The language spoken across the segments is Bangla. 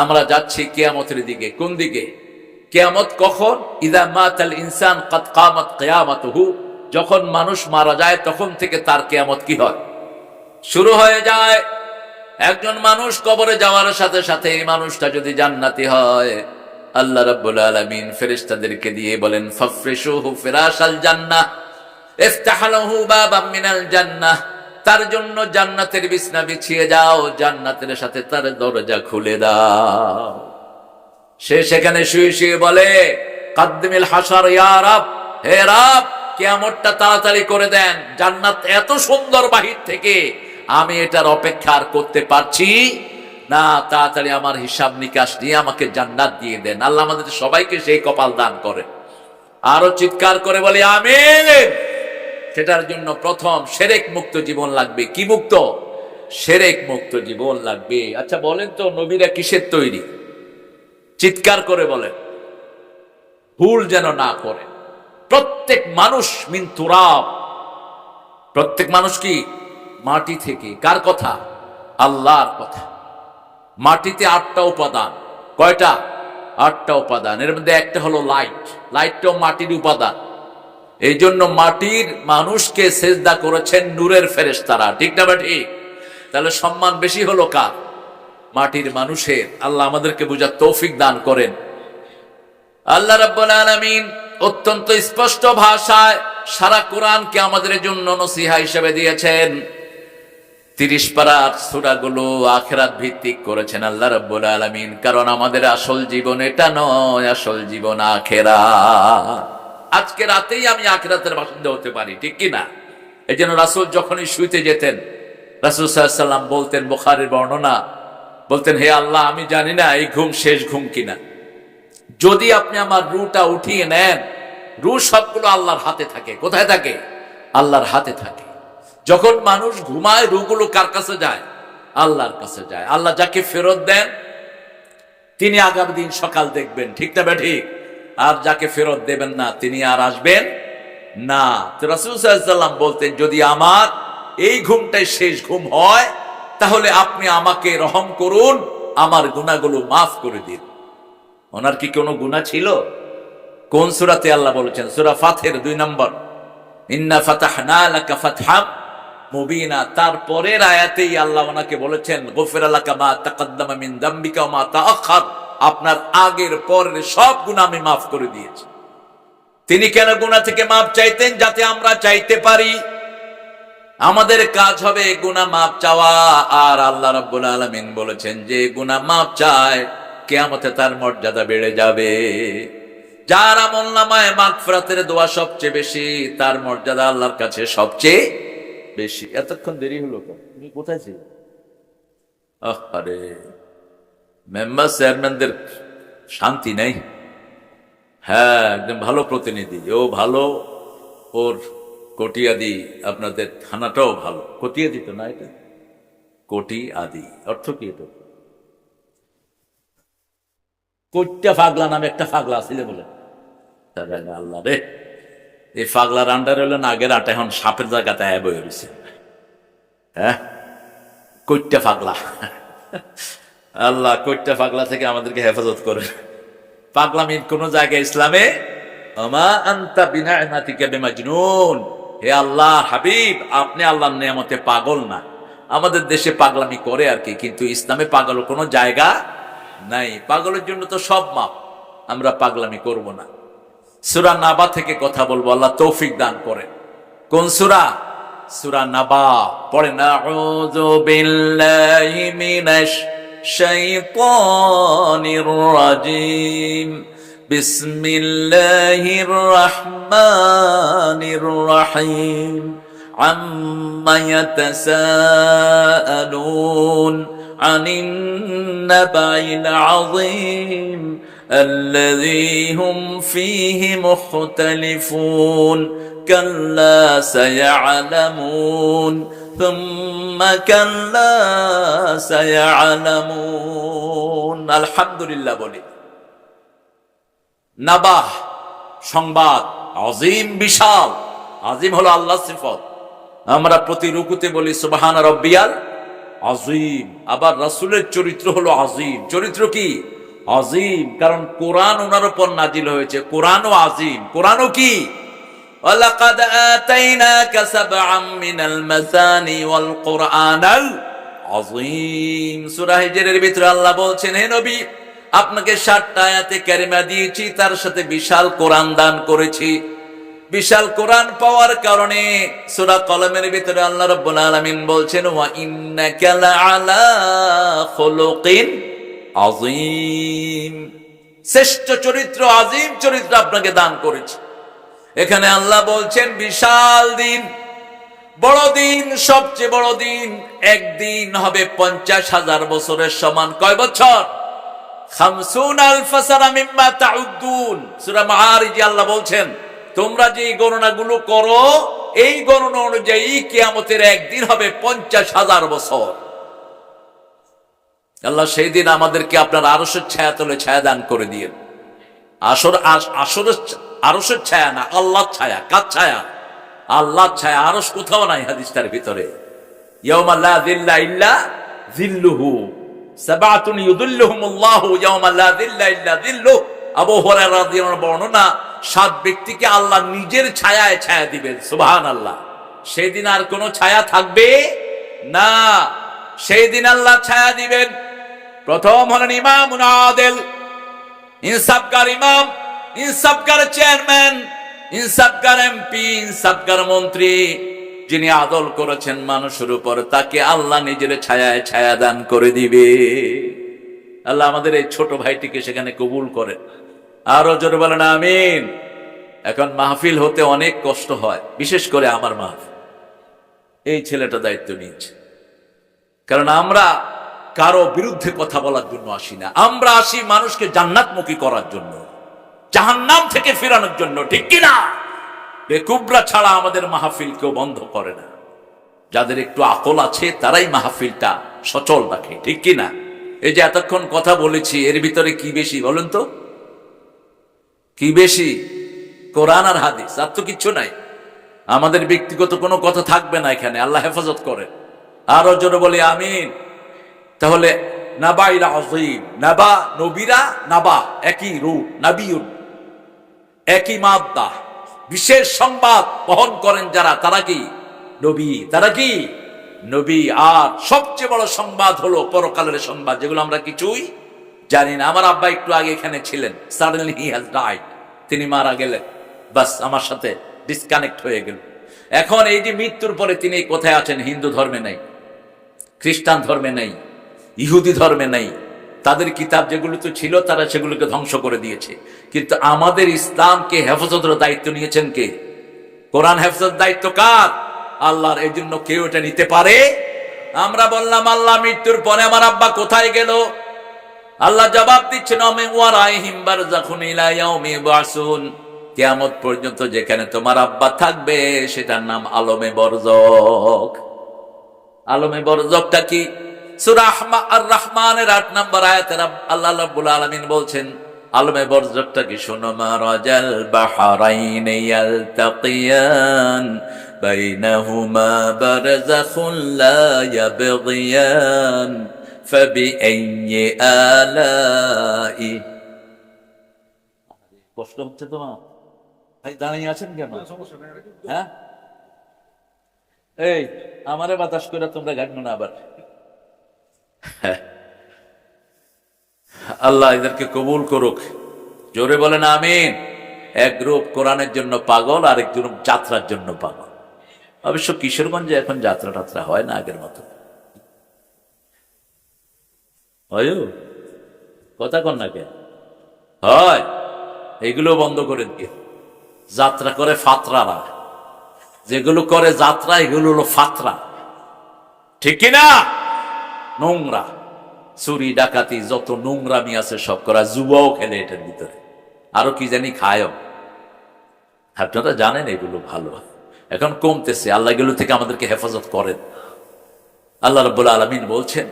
আমরা যাচ্ছি কেয়ামতের দিকে। কোন দিকে? কেয়ামত কখন? ইদা মাতাল ইনসান কাদ কামাত কেয়ামতহু। যখন মানুষ মারা যায়, তখন থেকে তার কেয়ামত কি হয়? শুরু হয়ে যায়, একজন মানুষ কবরে যাওয়ার সাথে সাথে এই মানুষটা যদি জান্নাতি হয়, আল্লাহ রাব্বুল আলামিন ফেরেশতাদেরকে দিয়ে বলেন, ফাফরিশুহু ফিরাশাল জান্নাহ, ইফতাহলাহু বাবাম মিনাল জান্নাহ। তার জন্য জান্নাতের বিছনা বিছিয়ে যাও, জান্নাতের সাথে তার দরজা খুলে দাও। সে সেখানে শুয়ে শুয়ে বলে, কাদ্দিমিল হাসার ইয়া রাব, হে রাব, কিয়ামতটা তাড়াতাড়ি করে দেন। জান্নাত এত সুন্দর বাহির থেকে আমি এটার অপেক্ষা আর করতে পারছি না। তাড়াতাড়ি আমার হিসাব নিকাশ নিয়ে আমাকে জান্নাত দিয়ে দেন। আল্লাহ আমাদের সবাইকে সেই কপাল দান করে আরও চিৎকার করে বলি, আমিন! সেটার জন্য প্রথম সেরেক মুক্ত জীবন লাগবে। কি মুক্ত? সেরেক মুক্ত জীবন লাগবে। আচ্ছা বলেন তো, নবীরা কিসের তৈরি? চিৎকার করে বলেন, ভুল যেন না করে। প্রত্যেক মানুষ মিন তুরাব। প্রত্যেক মানুষ কি? মাটি থেকে। কার কথা? আল্লাহর কথা। মাটিতে আটটা উপাদান। কয়টা? আটটা উপাদান। এর মধ্যে একটা হলো লাইট লাইটটাও মাটির উপাদান। এই জন্য মাটির মানুষকে সেজদা করেছেন নূরের ফেরেশতারা। ঠিক না বা ঠিক? তাহলে সম্মান বেশি হলো কার? মাটির মানুষের। আল্লাহ আমাদেরকে বুঝার তৌফিক দান করেন। আল্লাহ রাব্বুল আলামিন অত্যন্ত স্পষ্ট ভাষায় সারা কোরআনকে আমাদের জন্য নসিহা হিসেবে দিয়েছেন। তিরিশ পাড়ার সুরাগুলো আখেরাত ভিত্তিক করেছেন আল্লাহ রাব্বুল আলামিন। কারণ আমাদের আসল জীবন এটা নয়, আসল জীবন আখেরা আজকে রাতেই আমি আখেরাতের বাসিন্দা হতে পারি, ঠিক কি না এই জন্য রাসুল যখনই শুইতে যেতেন, রাসুল সাল্লাম বলতেন, বোখারের বর্ণনা, বলতেন, হে আল্লাহ, আমি জানি না এই ঘুম শেষ ঘুম কিনা। যদি আপনি আমার রুটা উঠিয়ে নেন, রু সবগুলো আল্লাহর হাতে থাকে। কোথায় থাকে? আল্লাহর হাতে থাকে। যখন মানুষ ঘুমায়, রুগুলো কার কাছে যায়? আল্লাহর কাছে যায়। আল্লাহ যাকে ফেরত দেন, তিনি আগামী দিন সকাল দেখবেন, ঠিক না বে ঠিক? আর যাকে ফেরত দেবেন না, তিনি আর আসবেন না। তো রাসুল সাল্লাম বলতেন, যদি আমার এই ঘুমটাই শেষ ঘুম হয়, তাহলে আপনি আমাকে রহম করুন, আমার গুণাগুলো মাফ করে দিন। ওনার কি কোনো গুণা ছিল? কোন সুরাতে আল্লাহ বলেছেন? সুরা ফাথের দুই নম্বর। ইন্না ফাতহাম মুবিনা। তারপরের আয়াতেই আল্লাহ ওনাকে বলেছেন, গফির আলাকা মা আপনার আগের পরের সব গুনাহ আমি মাফ করে দিয়েছি। তিনি কেন গুনাহ থেকে মাফ চাইতেন? যাতে আমরা চাইতে পারি। আমাদের কাজ হবে গুনাহ মাপ চাওয়া। আর আল্লাহ রাব্বুল আলামিন বলেছেন যে গুনাহ মাপ চায়, কেয়ামতে তার মর্যাদা বেড়ে যাবে। যার আমল নামায় মাগফিরাতের দোয়া সবচেয়ে বেশি, তার মর্যাদা আল্লাহর কাছে সবচেয়ে বেশি। এতক্ষণ দেরি হলো কোথায় ছিল? আরে। মেম্বার চেয়ারম্যানদের শান্তি নেই। হ্যাঁ একদম ভালো প্রতিনিধি, ও ভালো। ওর কটিয়াদি আপনাদের থানাটাও ভালো। কটিয়াদি তো না এটা? কোটি আদি অর্থ কি এটা কইটা ফাগলা নামে একটা ফাগলা আছিল বলে। আল্লাহ রে। এই ফাগলার আন্ডার হলো না, আগের আটা এখন সাপের জায়গাতে বয়ে রয়েছে হ্যাঁ? কইটা ফাগলা। আল্লাহ কইটা পাগলা থেকে আমাদেরকে হেফাজত করে পাগলামির কোন জায়গায় ইসলামে? আমা আন্তা হে আল্লাহ, হাবিব, আপনি আল্লাহর নিয়ামতে পাগল না। আমাদের দেশে পাগলামি করে আর কি, কিন্তু ইসলামে পাগল কোনো জায়গা নাই। পাগলের জন্য তো সব মাপ, আমরা পাগলামি করব না। সুরা নাবা থেকে কথা বলব, আল্লাহ তৌফিক দান করেন। কোন সুরা? সুরা নাবা। পড়ে না الشيطان الرجيم بسم الله الرحمن الرحيم عم يتساءلون عن النبع العظيم الذي هم فيه مختلفون كلا سيعلمون ثم كلا سيعلمون الحمد لله বলি নাবাহ সংবাদ আজিম বিশাল আজিম হলো আল্লাহ সিফত আমরা প্রতি রুকুতে বলি সুবহান রব্বিয়াল আজিম আবার রাসূলের চরিত্র হলো আজিম চরিত্র কি আজিম কারণ কোরআন ওনার উপর নাজিল হয়েছে কোরআনও আজিম কোরআনও কি ولقد آتيناك سبعا من المثاني والقرآن العظيم সূরা হিজরের ভিতরে আল্লাহ বলছেন হে নবী আপনাকে ষাটটা আয়াতে কারিমা দিয়েছি তার সাথে বিশাল কোরআন দান করেছি বিশাল কোরআন পাওয়ার কারণে সূরা কলমের ভিতরে আল্লাহ রাব্বুল আলামিন বলছেন ওয়া ইন্নাকা লাআলা খুলুকিন আযীম শ্রেষ্ঠ চরিত্র আজিম চরিত্র আপনাকে দান করেছি এখানে আল্লাহ বলছেন, বিশাল দিন, বড় দিন, সবচেয়ে বড় দিন, একদিন হবে পঞ্চাশ হাজার বছরের সমান। কয় বছর? আল্লাহ বলছেন, তোমরা যে গণনাগুলো করো, এই গণনা অনুযায়ী কিয়ামতের একদিন হবে পঞ্চাশ হাজার বছর। আল্লাহ সেই দিন আমাদেরকে আপনার আরশের ছায়া তলে ছায়া দান করে দিয়ে আসর আস- আসরের আরশের ছায়া না, আল্লাহর ছায়া, কার ছায়া? আল্লাহর ছায়া আরস কোথাও নাই হাদিসটার ভিতরে। বর্ণনা, সাত ব্যক্তিকে আল্লাহ নিজের ছায়ায় ছায়া দিবেন, সুবহানাল্লাহ। সেই দিন আর কোনো ছায়া থাকবে না। সেই দিন আল্লাহ ছায়া দিবেন। প্রথম হলেন ইমামুন আদেল, ইনসাফকার ইমাম ইনসাফকার চেয়ারম্যান ইনসাফকার এমপি ইনসাফকার মন্ত্রী, যিনি আদল করেছেন মানুষের উপর, তাকে আল্লাহ নিজের ছায়ায় ছায়া দান করে দিবে। আল্লাহ আমাদের এই ছোট ভাইটিকে সেখানে কবুল করেন। আরও জোরে বলেন, আমিন। এখন মাহফিল হতে অনেক কষ্ট হয়, বিশেষ করে আমার মাহফিল। এই ছেলেটা দায়িত্ব নিয়েছে। কারণ আমরা কারও বিরুদ্ধে কথা বলার জন্য আসি না। আমরা আসি মানুষকে জান্নাতমুখী করার জন্য। জাহান্নাম থেকে ফেরানোর জন্য, ঠিক কিনা? বেকুবরা ছাড়া আমাদের মাহফিল কেউ বন্ধ করে না। যাদের একটু আকল আছে, তারাই মাহফিলটা সচল রাখে, ঠিক কিনা? এই যে এতক্ষণ কথা বলেছি, এর ভিতরে কি বেশি বলেন তো? কি বেশি? কোরআন আর হাদিস, আর তো কিচ্ছু নাই। আমাদের ব্যক্তিগত কোনো কথা থাকবে না এখানে, আল্লাহ হেফাজত করে আরও জোরে বলি, আমিন। তাহলে নাবাইরা নাবা নবীরা নাবা, একই রূপ, নাবিউন। একই মাদ্দা। বিশেষ সংবাদ বহন করেন যারা, তারা কি? নবী। তারা কি? নবী। আর সবচেয়ে বড় সংবাদ হলো পরকালের সংবাদ, যেগুলো আমরা কিছুই জানি না। আমার আব্বা একটু আগে এখানে ছিলেন। সাডেনলি হি হ্যাজ ডাইড তিনি মারা গেলেন। বাস, আমার সাথে ডিসকানেক্ট হয়ে গেল। এখন এই যে মৃত্যুর পরে তিনি কোথায় আছেন? হিন্দু ধর্মে নাই, খ্রিস্টান ধর্মে নেই, ইহুদি ধর্মে নেই। তাদের কিতাব যেগুলো তো ছিল, তারা সেগুলোকে ধ্বংস করে দিয়েছে। কিন্তু আমাদের ইসলামকে হেফাজতের দায়িত্ব নিয়েছেন কে? কোরআন হেফাজত দায়িত্ব কার? আল্লাহর এই জন্য কেউ এটা নিতে পারে? আমরা বললাম, আল্লাহ মৃত্যুর পরে আমার আব্বা কোথায় গেল? আল্লাহ জবাব দিচ্ছেন কিয়ামত পর্যন্ত যেখানে তোমার আব্বা থাকবে, সেটার নাম আলমে বরজক। আলমে বরজকটা কি? সূরা আর রহমানের আট নম্বর আয়াতের আল্লাহ রাব্বুল আলামিন বলছেন আলমে বরজকটা কি শোনো? মারাজাল বাহরাইন ইয়ালতাকিয়ান বাইনাহুমা বারযাখুন লা ইয়াবগিয়ান ফাবিআইয়ি আলাই কষ্ট হচ্ছে তোমার? ভাই দাঁড়িয়ে আছেন কেন? হ্যাঁ? এই আমারে বাতাস করে তোমরা ঘাটনো না আবার। আল্লাহ এদেরকে কবুল করুক। জোরে বলেন আমিন। এক গ্রুপ কোরআনের জন্য পাগল আর এক গ্রুপ যাত্রার জন্য পাগল। অবশ্য কিশোরগঞ্জে এখন যাত্রা টাত্রা হয় না আগের মতো। হয় কথা কন না কেন? হয়। এগুলো বন্ধ করে দিয়ে যাত্রা করে ফাতরারা যেগুলো করে যাত্রা, এগুলো হলো ফাতরা। ঠিক কিনা? নোংরা। চুরি, ডাকাতি, যত নোংরামি আছে সব করা যুবাও খেলে এটার ভিতরে। আরও কি জানি খায়ও। আপনারা জানেন এগুলো ভালো। এখন কমতেছে, আল্লাহ এগুলো থেকে আমাদেরকে হেফাজত করেন। আল্লাহ রব্বুল আলমিন বলছেন,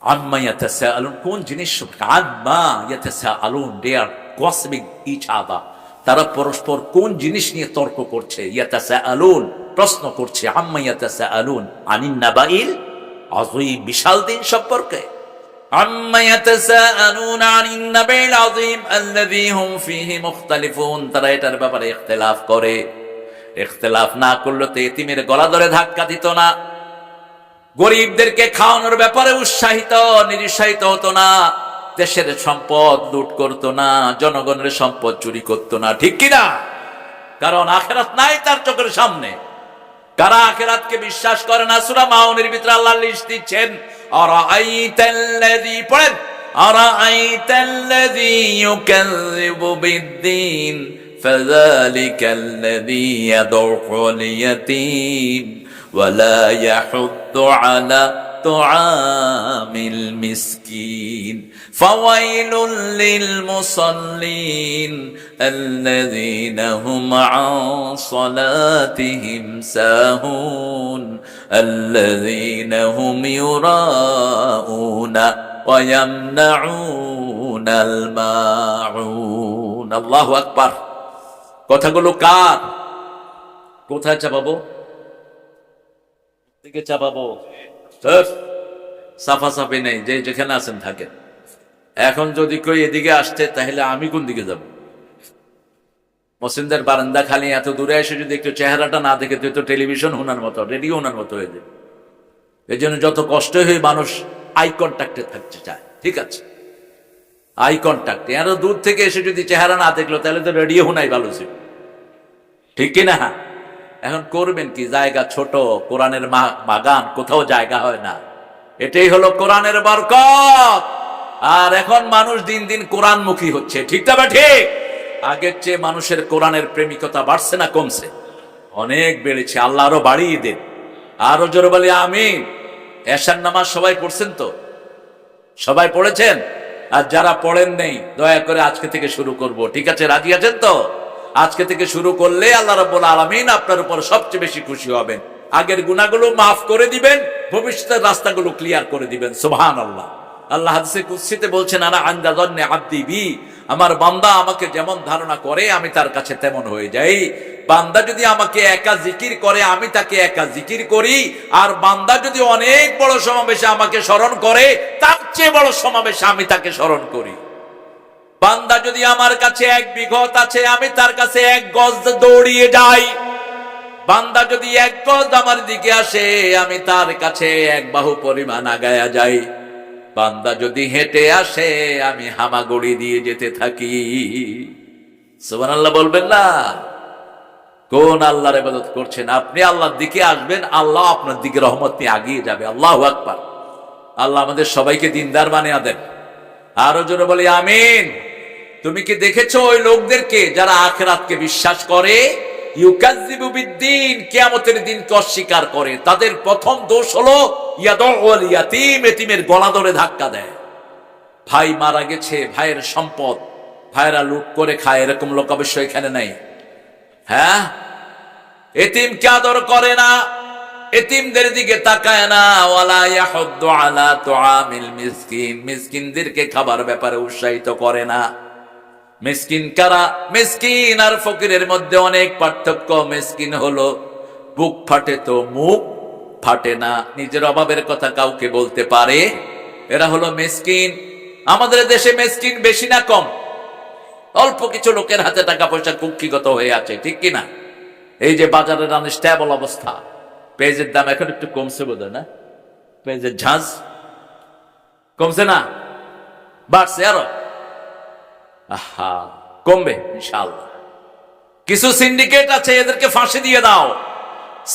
আম্মা ইয়াতাসাআলুন, কোন জিনিস আম্মা ইয়াতাসাআলুন দে আর গসিপিং ইচ তারা পরস্পর কোন জিনিস নিয়ে তর্ক করছে? ইয়াতাসাআলুন, প্রশ্ন করছে, আম্মা ইয়াতাসাআলুন আনিন নাবাইল আজই বিশাল দিন সম্পর্কে। তারা এটার ব্যাপারে ইখতলাফ করে। ইখতলাফ না করলে তো এতিমের গলা ধরে ধাক্কা দিত না। গরিবদেরকে খাওয়ানোর ব্যাপারে উৎসাহিত, নিরুৎসাহিত হতো না। দেশের সম্পদ লুট করত না, জনগণের সম্পদ চুরি করত না। ঠিক কিনা? কারণ আখেরাত নাই তার চোখের সামনে। কারা আখেরাতকে বিশ্বাস করে না সুরা মাউনের ভিতরে আল্লাহ লিস্ট দিচ্ছেন আরাআইতাল্লাযী পড়েন আরাআইতাল্লাযী ইউকাযযিবু বিদ্দীন فذلك الذي يدعو اليتيم ولا يحض على طعام المسكين فويل للمصلين الذين هم عن صلاتهم ساهون الذين هم يراءون ويمنعون الماعون الله أكبر কথাগুলো কার কোথায় চাপাবো দিকে চাপাবো স্যার, সাফাসাফি নেই যে যেখানে আছেন থাকেন এখন যদি কই এদিকে আসতে, তাহলে আমি কোন দিকে যাব? মসিনদের বারান্দা খালি এত দূরে এসে যদি একটু চেহারাটা না দেখে, তুই তো টেলিভিশন হোনার মতো, রেডিও হোনার মতো হয়ে যাবে। এই জন্য যত কষ্ট হয়ে মানুষ আই কন্ট্যাক্টে থাকতে চায়, ঠিক আছে? আই কন্ট্যাক্ট এর দূর থেকে এসে যদি চেহারা না দেখল, তাহলে তো রেডিও হোনাই ভালো ছিল। ঠিক কিনা হ্যাঁ এখন করবেন কি? জায়গা ছোট, কোরআনের বাগান, কোথাও জায়গা হয় না। এটাই হলো কোরআনের বরকত! আর এখন মানুষ দিন দিন কোরআনমুখী হচ্ছে। ঠিক না বা ঠিক? আগের চেয়ে মানুষের কোরআনের প্রেমিকতা বাড়ছে না, কমছে। অনেক বেড়েছে। আল্লাহ আরও বাড়িয়ে দেন। আরও জোর বলি আমি এশার নামাজ সবাই পড়ছেন তো? সবাই পড়েছেন? আর যারা পড়েন নেই, দয়া করে আজকে থেকে শুরু করব। ঠিক আছে, রাজি আছেন তো? আজকে থেকে শুরু করলে আল্লাহ রাব্বুল আলামিন আপনার উপর সবচেয়ে বেশি খুশি হবেন। আগের গুণাগুলো মাফ করে দিবেন, ভবিষ্যতের রাস্তাগুলো ক্লিয়ার করে দিবেন। সুবহানাল্লাহ। আল্লাহ কুদসিতে বলছেন, আনা আন্দা জন্নে আব্দি বি। আমার বান্দা আমাকে যেমন ধারণা করে, আমি তার কাছে তেমন হয়ে যাই। বান্দা যদি আমাকে একা জিকির করে, আমি তাকে একা জিকির করি। আর বান্দা যদি অনেক বড় সমাবেশে আমাকে স্মরণ করে, তার চেয়ে বড় সমাবেশে আমি তাকে স্মরণ করি। বান্দা যদি আমার কাছে এক বিঘত আছে, আমি তার কাছে এক গজ দৌড়িয়ে যাই। বান্দা যদি এক গজ আমার দিকে আসে, আমি তার কাছে এক বাহু পরিমাণ আগায়া যাই। বান্দা যদি হেঁটে আসে, আমি হামাগুড়ি দিয়ে যেতে থাকি। সুবান আল্লাহ বলবেন না। কোন আল্লাহর ইবাদত করছেন? আপনি আল্লাহর দিকে আসবেন, আল্লাহ আপনার দিকে রহমত নিয়ে আগিয়ে যাবে। আল্লাহ আকবার। আল্লাহ আমাদের সবাইকে দিনদার বানিয়ে দেন। আরও জোরে বলি, আমিন। তুমি কি দেখেছ ওই লোকদেরকে যারা আখেরাতকে বিশ্বাস করে? বিদ্দিন, কিয়ামতের দিনকে অস্বীকার করে। তাদের প্রথম দোষ হলো, ইয়াদউল ইয়াতিম, এতিমের গলা ধরে ধাক্কা দেয়। ভাই মারা গেছে, ভাইয়ের সম্পদ। ভাইরা লুট করে খায়, এরকম লোক অবশ্য এখানে নাই। হ্যাঁ? এতিমকে আদর করে না? এতিমদের দিকে তাকায় না। ওয়ালা ইয়াহুদ্দু আলা তুআমিল মিসকিন। মিসকিনদেরকে খাবার ব্যাপারে উৎসাহিত করে না। মিসকিন কারা? মিসকিন আর ফকিরের মধ্যে অনেক পার্থক্য। মিসকিন হলো, বুক ফাটে তো মুখ ফাটে না, নিজের অভাবের কথা কাউকে বলতে পারে। এরা হলো মিসকিন। আমাদের দেশে মিসকিন বেশি না কম। অল্প কিছু লোকের হাতে টাকা পয়সা কুক্ষিগত হয়ে আছে, ঠিক কি না এই যে বাজারের আনস্টেবল অবস্থা। পেঁয়াজের দাম এখন একটু কমছে বোধ না? পেঁয়াজের ঝাঁজ কমছে না? বাড়ছে আরও। কমবে, ইনশাআল্লাহ। কিছু সিন্ডিকেট আছে, এদেরকে ফাঁসি দিয়ে দাও।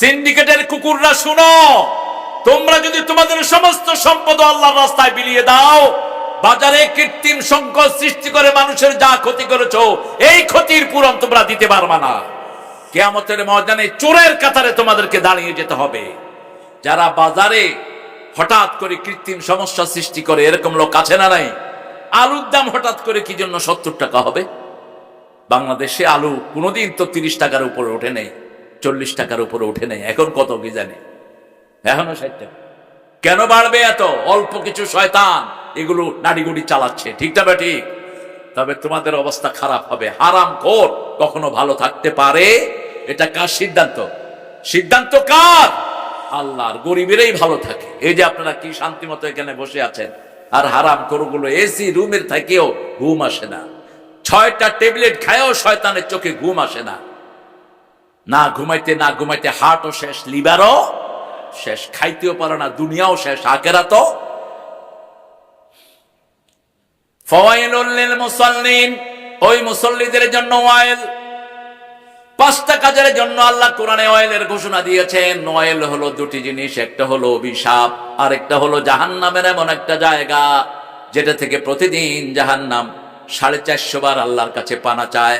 সিন্ডিকেটের কুকুররা শুনো, তোমরা যদি তোমাদের সমস্ত সম্পদ আল্লাহর রাস্তায় বিলিয়ে দাও, বাজারে কৃত্রিম সংকট সৃষ্টি করে মানুষের যা ক্ষতি করেছ, এই ক্ষতির পূরণ তোমরা দিতে পারবা না। কেয়ামতের ময়দানে চোরের কাতারে তোমাদেরকে দাঁড়িয়ে যেতে হবে। যারা বাজারে হঠাৎ করে কৃত্রিম সমস্যা সৃষ্টি করে, এরকম লোক আছে না নাই? আলুর দাম হঠাৎ করে কি জন্য সত্তর টাকা হবে? বাংলাদেশে আলু কোনোদিন তো তিরিশ টাকার উপরে ওঠে নেই, চল্লিশ টাকার উপরে ওঠে নেই, এখন কত কি জানে? এখনও ষাট টাকা। কেন বাড়বে এত? অল্প কিছু শয়তান এগুলো নাড়িগুড়ি চালাচ্ছে ঠিকটা বা ঠিক? তবে তোমাদের অবস্থা খারাপ হবে। হারাম খোর কখনো ভালো থাকতে পারে? এটা কার সিদ্ধান্ত? সিদ্ধান্ত কার? আল্লাহর, গরিবেরাই ভালো থাকে। এই যে আপনারা কি শান্তি মতো এখানে বসে আছেন? আর হারাম করুগুলো এসি রুমের থেকেও ঘুম আসে না। ছয়টা ট্যাবলেট খায়ও শয়তানের চোখে ঘুম আসে না। না ঘুমাইতে না ঘুমাইতে হার্টও শেষ লিভারও শেষ, খাইতেও পারে না, দুনিয়াও শেষ আকেরা তো ফওয়াইলুল লিল মুসাল্লিন, ওই মুসল্লিদের জন্য ওয়াইল পাঁচটা কাজের জন্য আল্লাহ কোরআনে অয়েলের ঘোষণা দিয়েছেন। নয়েল হলো দুটি জিনিস, একটা হলো অভিশাপ আর একটা হলো জাহান্নামের এমন একটা জায়গা যেটা থেকে প্রতিদিন জাহান নাম সাড়ে চারশো বার আল্লাহর কাছে পানা চায়।